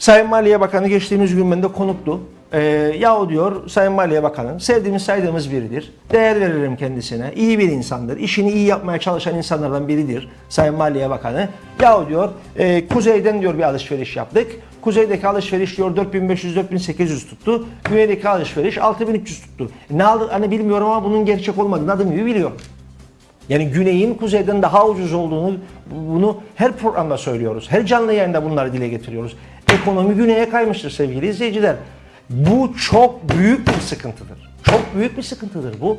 Sayın Maliye Bakanı geçtiğimiz gün bende konuktu. Ee, yahu diyor Sayın Maliye Bakanı sevdiğimiz saydığımız biridir. Değer veririm kendisine. İyi bir insandır. İşini iyi yapmaya çalışan insanlardan biridir Sayın Maliye Bakanı. Yahu diyor e, kuzeyden diyor bir alışveriş yaptık. Kuzeydeki alışveriş diyor 4500-4800 tuttu. Güneydeki alışveriş 6300 tuttu. Ne aldı hani bilmiyorum ama bunun gerçek olmadığını adım gibi biliyorum. Yani güneyin kuzeyden daha ucuz olduğunu bunu her programda söylüyoruz. Her canlı yayında bunları dile getiriyoruz. Ekonomi güneye kaymıştır sevgili izleyiciler. Bu çok büyük bir sıkıntıdır. Çok büyük bir sıkıntıdır bu.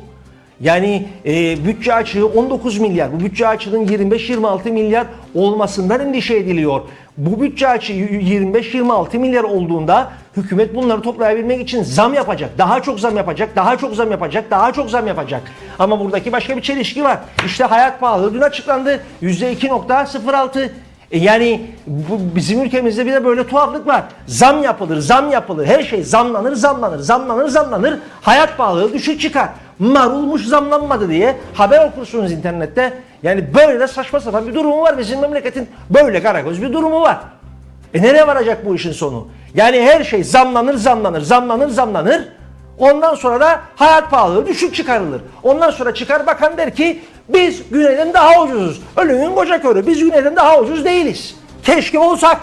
Yani e, bütçe açığı 19 milyar. Bu bütçe açığının 25-26 milyar olmasından endişe ediliyor. Bu bütçe açığı 25-26 milyar olduğunda hükümet bunları toplayabilmek için zam yapacak. Daha çok zam yapacak, daha çok zam yapacak, daha çok zam yapacak. Ama buradaki başka bir çelişki var. İşte hayat pahalılığı dün açıklandı. %2.06. E Yani bu, bizim ülkemizde bir de böyle tuhaflık var. Zam yapılır, zam yapılır. Her şey zamlanır, zamlanır, zamlanır, zamlanır. Hayat pahalılığı düşük çıkar. Marulmuş zamlanmadı diye haber okursunuz internette. Yani böyle de saçma sapan bir durumu var. Bizim memleketin böyle karagöz bir durumu var. E nereye varacak bu işin sonu? Yani her şey zamlanır, zamlanır, zamlanır, zamlanır. Ondan sonra da hayat pahalılığı düşük çıkarılır. Ondan sonra çıkar bakan der ki biz güneyden daha ucuzuz. Ölünün koca körü biz güneyden daha ucuz değiliz. Keşke olsak.